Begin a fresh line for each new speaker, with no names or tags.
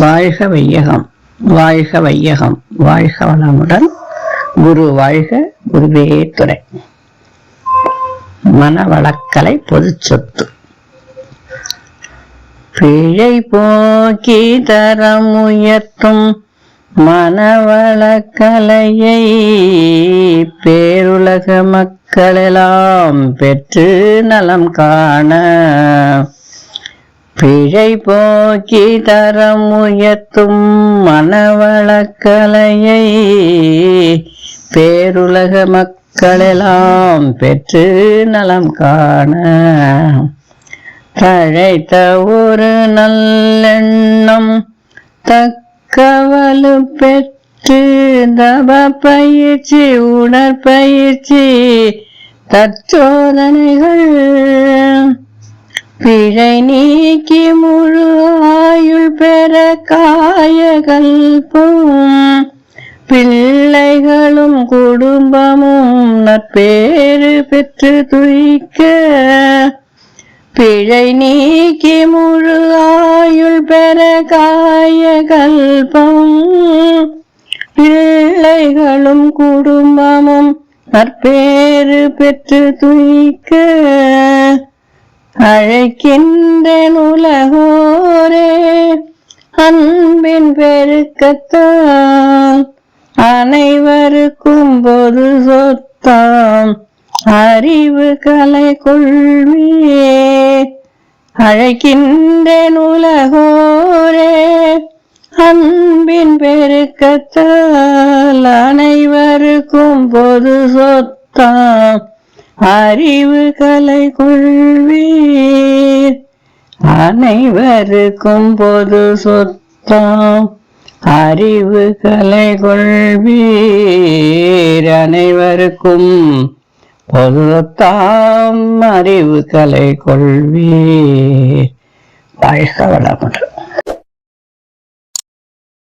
வாழ்க வையகம் வாழ்க வையகம் வாழ்க வளமுடன் குரு வாழ்க குருவே துறை. மனவளக்கலை பொது சொத்து. பிழை போக்கி தரம் உயர்த்தும் மனவளக்கலையை பேருலக மக்களெல்லாம் பெற்று நலம் காண பிழை போக்கி தரம் உயர்த்தும் மனவளக்கலையை பேருலக மக்களெல்லாம் பெற்று நலம் காண. தழைத்த ஒரு நல்லெண்ணம் தக்கவலு பெற்று தப பயிற்சி உடற்பயிற்சி தற்சோதனைகள் பிழை நீக்கி முழு ஆயுள் பெற காயகல்பும் பிள்ளைகளும் குடும்பமும் நற்பேறு பெற்று துய்க்க. பிழை நீக்கி முழு ஆயுள் பெற காயகல்பம் பிள்ளைகளும் குடும்பமும் நற்பேறு பெற்று துய்க்க. அழைக்கின்றேன் உலகோரே அன்பின் பெருக்கத்தால் அனைவருக்கும் பொது சொத்தாம். அறிவு கலை கொள்வியே அழைக்கின்றேன் உலகோரே அன்பின் பெருக்கத்தால் அனைவருக்கும் பொது சொத்தாம். அறிவு கலை கொள்வீர். அனைவருக்கும் பொது சொத்தாம். அறிவு கலை கொள்வீர். அனைவருக்கும் பொதுத்தாம் அறிவு கலை கொள்வீர். வாழ்க வளமுடன்.